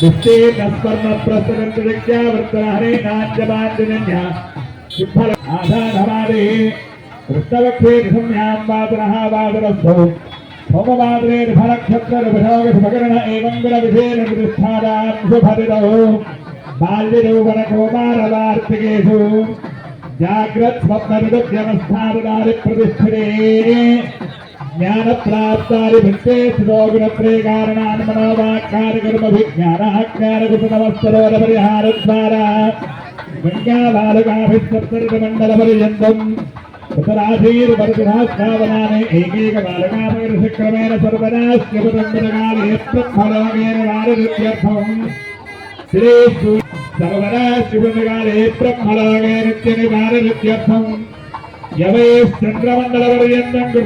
నిశ్చేతస్వర్ణప్రసరంతరిక్యావర్తనహరే నాట్యమాంజనన్య సిద్ధల ఆధానమాదే వృత్తవక్షే సంయాం వాదనః వాదనస్థో. హోమవాదనే ఫలక్షత్రవిభోగసుభకరణ ఏవం గుణవిధేన ప్రతిష్టానాం శుభదినో బాల్యయౌవన కౌమారవార్తికేషు. జాగ్రత్ స్వప్నవిదుభ్యవస్థానాని ప్రతిష్ఠితే జ్ఞానప్రాప్తాని విత్తే శ్లోగుణత్రే కారణాన్ని మనోవాక్కారి కర్మభిజ్ఞానాజ్ఞానకుటనవస్తరోర పరిహార ద్వారా గంగాబాలకాభిస్తర్మండల పర్యంతం ఉత్తరాధీర్వర్తిభాస్వావనాని ఏకైక బాలకాపైరసక్రమేణ సర్వనాస్యపురంబరకాలే బ్రహ్మలోకేన వారనిత్యర్థం శ్రీ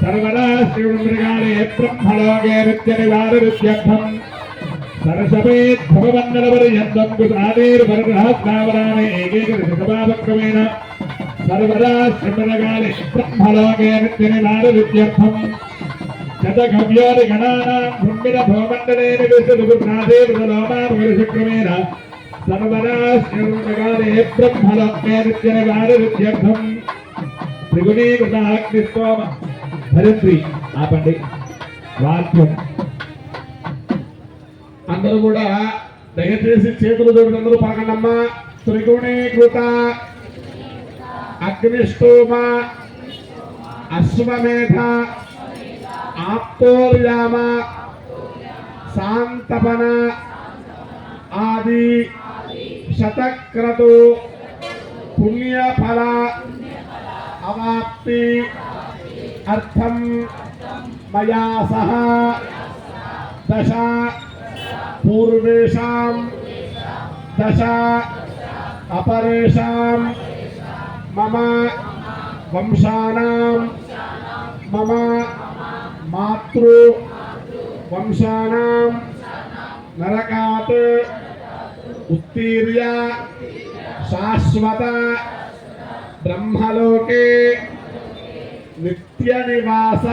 సర్వనాస్యపురంబరకాలే బ్రహ్మలోకే నిత్య నివారనిత్యర్థం యవైశ్చంద్రమండలపర్యంతం గృహాదేర్వరణ శ్రావణానే ఏకైక నివాపకృక్రమేణ సర్వదా శివమృగాలే బ్రహ్మలోకే నిత్య నివారనిత్యర్థం సరసవేద్భవమండలపర్యంతం గృహాదేర్వరణ శ్రావణానే ఏకైక నివాపక్రమేణ త్రిగుణీకృతాగ్నిస్తోమ ఆపండి. వాక్యం అందరూ కూడా దయచేసి చేతులు దొరికి అందరూ పలకండమ్మా. త్రిగుణీకృత అగ్నిష్టోమ అశ్వమేధ ఆప్తోర్యామ శాంతపన ఆది శతక్రతు పుణ్యఫల అవాప్తి అర్థం మయా సహ దశ పూర్వేషాం దశ అపరేషాం మమ వంశానాం మమ మాతృ వంశానాం నరకాత్ ఉత్తీర్య శాశ్వత బ్రహ్మలోకే నిత్య నివాస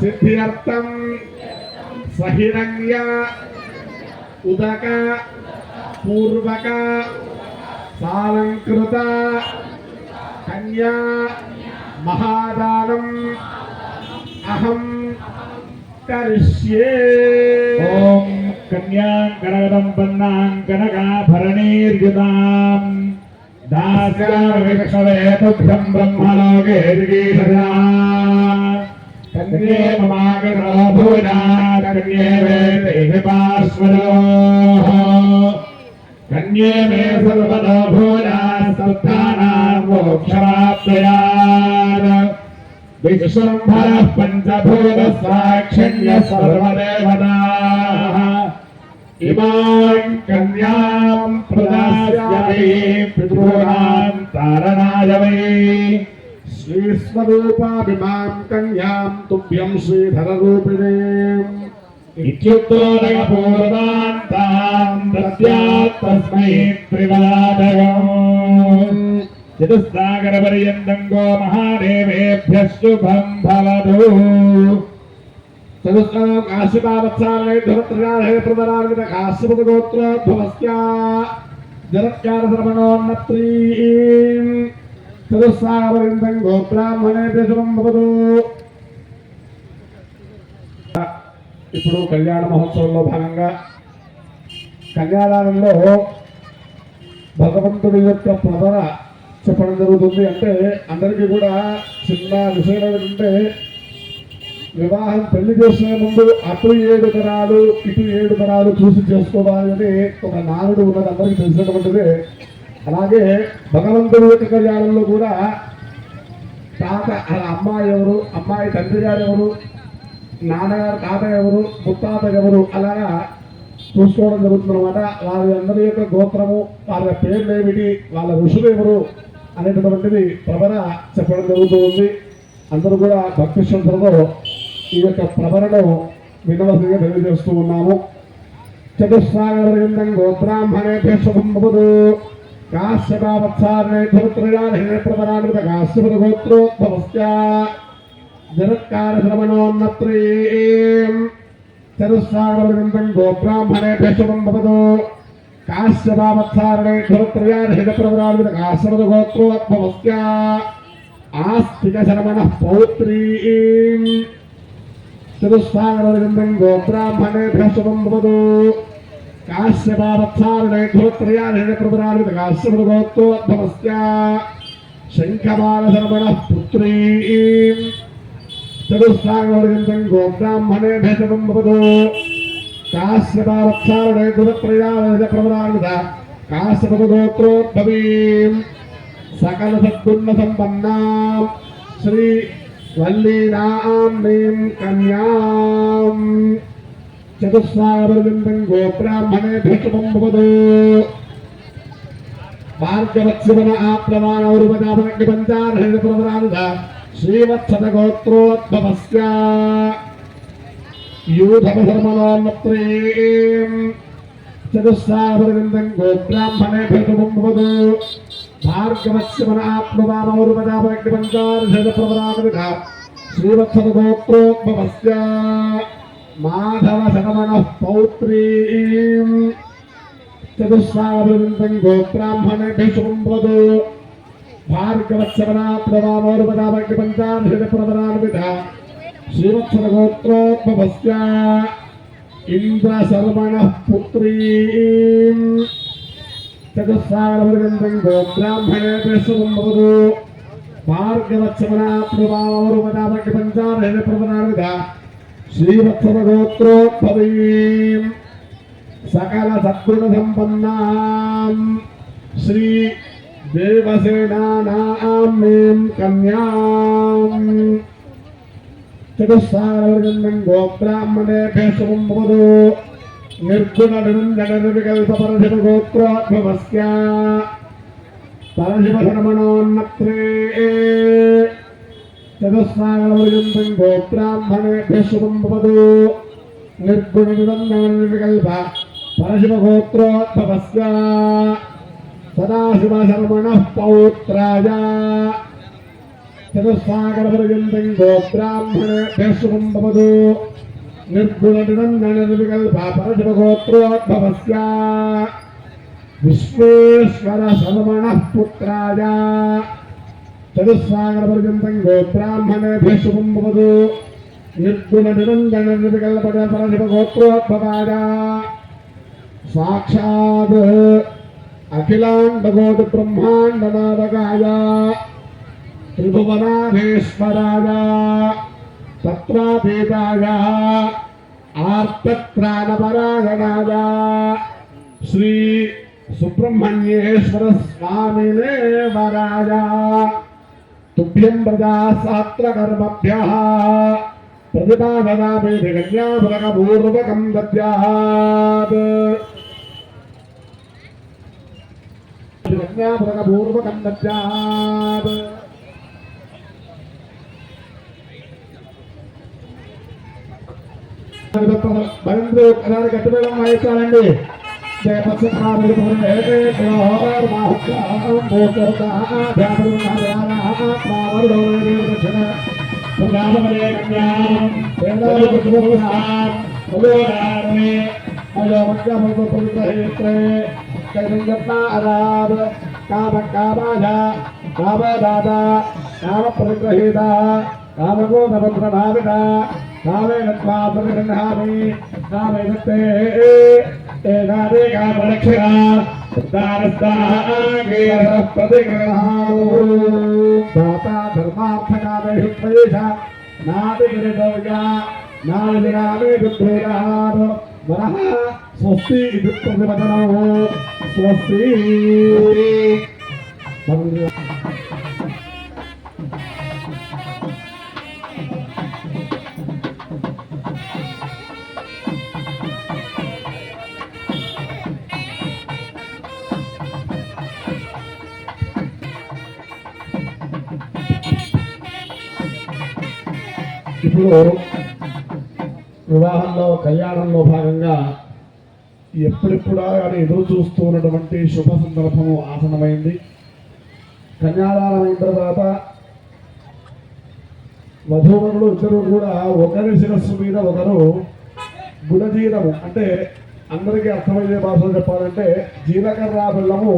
సిద్ధ్యర్థం సహిరంగ ఉదక పూర్వక సాలంకృత కన్యా మహాదానం అహం కరిష్యే. ఓం कन्यां कनकदम्पन्नां कनकाभरणीर्युताम् दास्यामविक्षवे तुभ्यं ब्रह्मलोके कन्ये ममागतो भुवना कन्ये वेते पार्श्वयोः कन्ये मे सर्वतो भुवना सप्तानां मोक्षमाप्तयात् विश्वम्भरः पञ्चभूतसाक्षिण्य सर्वदेवता इमान् कन्याम् प्रदास्यामि पितॄणाम् तारणाय वै श्रीस्वरूपाभिमाम् कन्याम् तुभ्यम् श्रीधररूपिणे इत्युक्तो न पूर्वान्ताम् दद्यात् तस्मै त्रिवादयम् चतुस्सागरपर्यन्तम् गो महादेवेभ्यः शुभम् भवतु చతుస్కాలం కాశ్యపావత్సాలే ధురత్రయాలే ప్రదరార్విత కాశ్యపద గోత్రోద్భవస్య జరత్కార శ్రవణోన్నత్రీం చతుస్సాగరపర్యంతం గోబ్రాహ్మణేభ్య శుభం భవతు ఇప్పుడు కళ్యాణ మహోత్సవంలో భాగంగా కళ్యాణంలో భగవంతుడి యొక్క ప్రధన చెప్పడం జరుగుతుంది. అంటే అందరికీ కూడా చిన్న విషయం ఏంటంటే వివాహం పెళ్ళి చేసుకునే ముందు అటు ఏడు తరాలు ఇటు ఏడు తరాలు చూసి చేసుకోవాలని ఒక నానుడు ఉన్నది అందరికీ తెలిసినటువంటిది. అలాగే భగవంతుడి యొక్క కళ్యాణంలో కూడా తాత అమ్మాయి ఎవరు అమ్మాయి తండ్రి గారు ఎవరు నాన్నగారు తాత ఎవరు ముత్తాత ఎవరు అలాగా చూసుకోవడం జరుగుతుందన్నమాట. వారి అందరి యొక్క గోత్రము వాళ్ళ పేర్లు ఏమిటి వాళ్ళ ఋషులు ఎవరు అనేటటువంటిది ప్రవర చెప్పడం జరుగుతూ ఉంది. అందరూ కూడా భక్తి శ్రద్ధలో ఈ యొక్క ప్రవరను వినవసంగా తెలియజేస్తూ ఉన్నాము. చతుస్సాగరవిందం గోబ్రాహ్మణేభ్య శుభం భవతు. కాశ్యపద గోత్రోద్భవస్య జరత్కార శ్రవణోన్నత్రీం చరుస్సాగరవిందం గోబ్రాహ్మణే భేషమం భవతో కాశ్యపావత్సారణే ధ్రువత్రయార్హితప్రవరార్విత కాశ్యపద గోత్రోద్భవస్య ఆస్తిక శరవణ పౌత్రీ చతుస్సాగరవిందం గోబ్రాహ్మణే భేషమం భవతో కాశ్యపావత్సారణే ధ్రువత్రయార్హితప్రవరార్విత కాశ్యపద గోత్రోద్భవస్య శంఖమాల శరవణ పుత్రీం చతుస్సాగరవిందం గోబ్రాహ్మణే భేషమం భవతో కాశ్యపావత్సారణే ధ్రువత్రయార్హితప్రవరార్విత కాశ్యపద గోత్రోద్భవీం సకల సద్గుణ సంపన్నాం శ్రీ వల్లీనాం నీం కన్యాం చతుస్సాగరవిందం గోబ్రాహ్మణే భీషమం భవదు మార్గవత్సవన ఆప్రమాణౌరుపదాపనగ్ని పంచార్హణ ప్రవరానుధ శ్రీవత్సద గోత్రోద్భవస్య యూధమధర్మణోన్నత్రీం చతుస్సాగరవిందం గోబ్రాహ్మణే భీషమం మాధవ సమణ పౌత్రీం చతుస్సాగరవిందం గోబ్రాహ్మణే భీషమం భవదు భార్గవత్సవనాత్మవామౌరుపదాపగ్ని పంచార్హణ పుత్రీం. చతుస్సాగరవిందం గోబ్రాహ్మణే భీషమం భవదు భార్గవత్సవనాత్మవామౌరుపదాపగ్ని పంచార్హణ ప్రవరానుధ శ్రీవత్సర గోత్రోద్భవీం సకల సద్గుణ సంపన్నా శ్రీ దేవసేనానాం మేం కన్యాం చతుస్సాగరవిందం గోబ్రాహ్మణే భేషమం భవదు నిర్గుణ నిరంజన నిర్వికల్ప పరశివ గోత్రోద్భవస్య పరశివ శరమణోన్నత్రే చతుస్సాగరవిందం గోబ్రాహ్మణే పౌత్రాయ చతుస్సాగరపర్యంతం గోబ్రాహ్మణ భేషమం భవదు ചതുസ്വാഗരപര്യന്തം ഗോത്രാഹ്മണേഭ്യശുഭംഭവതു നിർഗുണനിരന്തരനിരകല്പോത്രോത്ഭവാ സാക്ഷാത് അഖിലാണ്ടകോട് ബ്രഹ്മാണ്ടനാദകായ ത്രിഭുവനാഥേശ്വരാജ భవదు ఆర్తత్రాణపరాయణాయ శ్రీ సుబ్రహ్మణ్యేశ్వర స్వామినే వరాయ తుభ్యం ప్రజాశాస్త్రకర్మభ్య ప్రతిపాదనామి కన్యాపురకపూర్వకం దద్యాత్. కన్యాపురకపూర్వకం దద్యాత్. భయంతో ఒకసారి గట్టివేళం వాయించాలండి కామ కామాజ కామదాత కామ పరిగ్రహీత కామగోధభద్రభావిత కామేన త్వా ప్రతిగృహామి కామేనత్తే ఏనాదే కామలక్షణ దాతా ధర్మార్థకామేషు త్వయేష నాది గిరిదవ్యా నాది రామే దుఃఖేరార్ వరః స్వస్తి. ఇది ప్రతిపదనో వివాహంలో కళ్యాణంలో భాగంగా ఎప్పుడెప్పుడా కానీ ఎదురు చూస్తూ ఉన్నటువంటి శుభ సందర్భము ఆసనమైంది కన్యాదానం అయిన తర్వాత వధూవరులు ఇద్దరు కూడా ఒకరి శిరస్సు మీద ఒకరు గుణజీరము అంటే అందరికీ అర్థమయ్యే భాషలో చెప్పాలంటే జీలకర్ర బెల్లము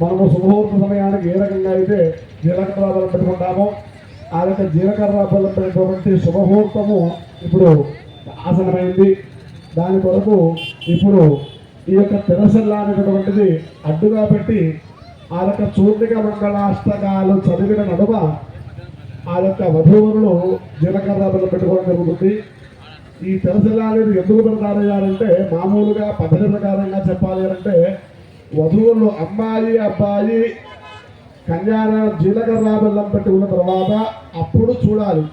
మనము శుభముహూర్త సమయానికి ఏ రకంగా అయితే జీలకర్ర బెల్లం పెట్టుకుంటామో ఆ యొక్క జీలకర్ర బలమైనటువంటి శుభముహూర్తము ఇప్పుడు ఆసనమైంది. దాని కొరకు ఇప్పుడు ఈ యొక్క తెరసల్ల అనేటటువంటిది అడ్డుగా పెట్టి ఆ యొక్క చూర్ణిక మంగళాష్టకాలు చదివిన నడుమ ఆ యొక్క వధువులను జీలకర్ర బలం పెట్టుకోవడం జరుగుతుంది. ఈ తెరసల్ల అనేది ఎందుకు పెడతారయ్యారంటే మామూలుగా పద్ధతి ప్రకారంగా చెప్పాలి అంటే వధువులు అమ్మాయి అబ్బాయి కన్యాన జీలకర్ర బెల్లం పెట్టుకున్న తర్వాత అప్పుడు చూడాలి.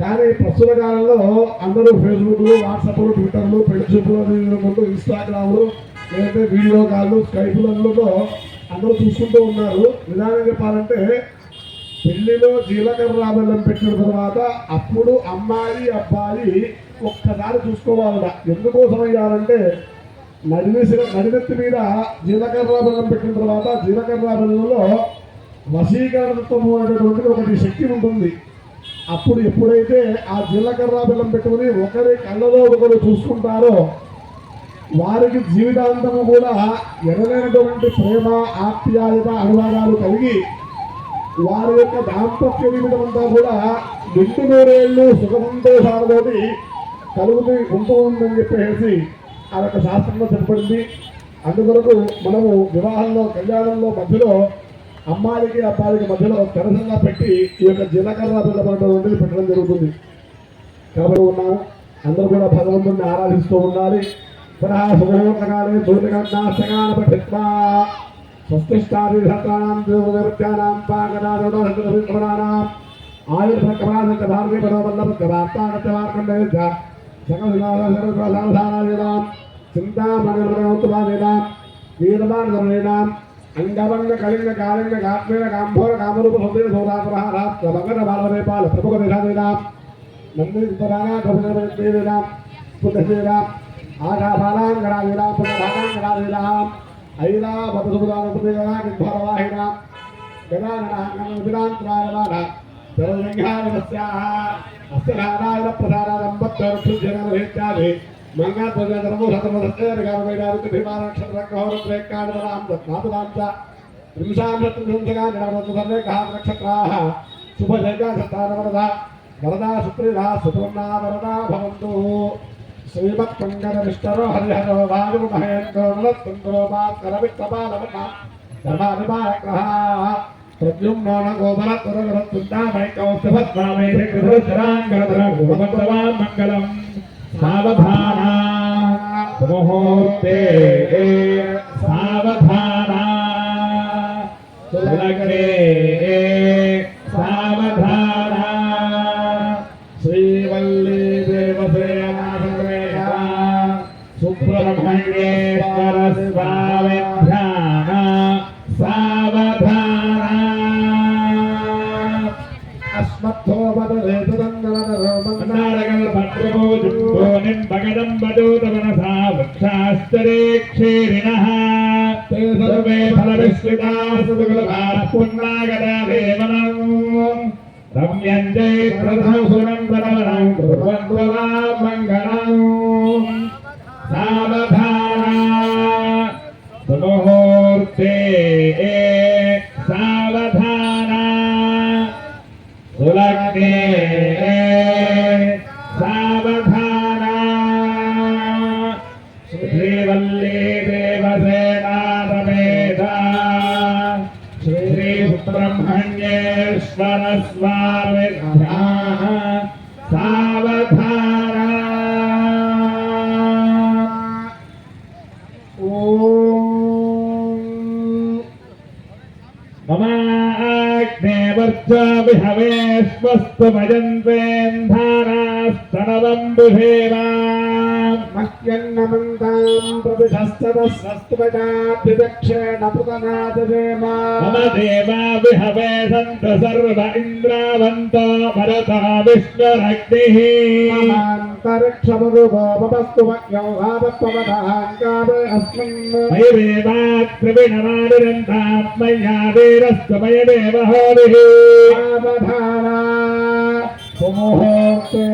కానీ ప్రస్తుత కాలంలో అందరూ ఫేస్బుక్లు వాట్సాప్లు ట్విట్టర్లు ఫ్రెండ్షిప్లు ముందు ఇన్స్టాగ్రామ్లు లేదంటే వీడియో కాల్లు స్కైపులలో అందరూ చూసుకుంటూ ఉన్నారు. నిదానం చెప్పాలంటే పెళ్ళిలో జీలకర్ర బెల్లం పెట్టిన తర్వాత అప్పుడు అమ్మాయి అబ్బాయి ఒక్కసారి చూసుకోవాలట. ఎందుకోసం అయ్యారంటే నడివేసిన నడినెత్తి మీద జీలకర్ర బెల్లం పెట్టిన తర్వాత జీలకర్ర బెల్లంలో వశీకరణత్వము అనేటువంటిది ఒకటి శక్తి ఉంటుంది. అప్పుడు ఎప్పుడైతే ఆ జీలకర్ర బెల్లం పెట్టుకుని ఒకరి కళ్ళలో ఒకరు చూసుకుంటారో వారికి జీవితాంతము కూడా ఎనలేనటువంటి ప్రేమ ఆప్యాయత అనువాదాలు కలిగి వారి యొక్క దాంపత్య జీవితం అంతా కూడా నిండు నూరేళ్ళు సుఖ సంతోషాలతోటి కలుగుతూ ఉంటూ ఉందని చెప్పేసి ఆ యొక్క శాస్త్రంలో చెప్పబడింది అందుకొరకు మనము వివాహంలో కళ్యాణంలో మధ్యలో అమ్మాయికి అబ్బాయికి మధ్యలో తెరసంగా పెట్టి ఈ యొక్క జీలకర్ర పిల్లబడినటువంటిది పెట్టడం జరుగుతుంది. కాబట్టి ఉన్నాము అందరూ కూడా భగవంతుని ఆరాధిస్తూ ఉండాలి. పునః సుఖోపకాలే సూర్యగంధాస్తకాల పఠిత్వా స్వస్తిష్టాభిషత్రాణం దేవదేవత్యానాం పాకనాదోడోషకృష్ణానాం ఆయుర్భక్రమానంద భారతీ పదవల్లభవార్తాగత్యవార్కండేజ సకలసాధారణాం చింతామణిమనోత్వాదీనాం వీరమానధరణీనాం అంగవంగ కళింగ కాళింగ కాత్మేన కాంభోర కామరూప సౌందర్య సౌరాపురహారాత్ర భగన బాలవేపాల ప్రముఖ నిషాదీనాం నందిపురాణా ప్రభుత్వీనాం పుత్రశ్రీరాం ఆశాబాలాంగరాజీనాం పునఃభాగాంగరాజీనాం ఐలా భవసుభుదానుపదేవా నిర్భరవాహినాం గదాననాంగరాంతరాయమాన సర్వలింగాయనస్యాః అస్య నారాయణ ప్రసాదానం భక్తర్షుజనమహేత్యాది మంగాత్మజనమో శతమదస్తేరగారమైనారు నక్షత్రాः శుభజైకాశతానవరద వరదా సుప్రీదా సుపర్ణా వరదా భవంతు శ్రీమత్కంగరవిష్టరో హరిహరో వాయు మహేంద్రో నలత్తుంద్రో భాస్కరవిత్తపాలవన ధర్మాధిపాగ్రహ ప్రద్యుమ్నో గోబల భగవంతవాన్ మంగళం సావధానా ముహూర్తే సావధానా లగ్నే ते सर्वे फलविस्मितास्तुगलभापुन्नागदादेवनम् रम्यन्ते प्रथमसुरम् परमणम् कुर्वन्त्ववा मङ्गलम् सावधाना सुमुहूर्ते सावधाना सुलग्ने सावधाना श्रीवल्ली देवसेना श्रीसुब्रह्मण्येश्वर स्वामी सावधाना ममाग्नेवर्चा प्रत्यन्नमन्ताम् प्रविशस्तवस्वस्तुपटाभिदक्षेणपृतनाथदेव मम देवा विहवे सन्त सर्व इन्द्रावन्तो भरता विश्वरग्निः ममान्तरिक्षमरुभोपस्तु मह्यो भावपवनाङ्कावे अस्मिन् मयदेवात् प्रविणमानिरन्तात् मय्या वीरस्तु मयदेव होभिः सावधाना पुमोहोक्ते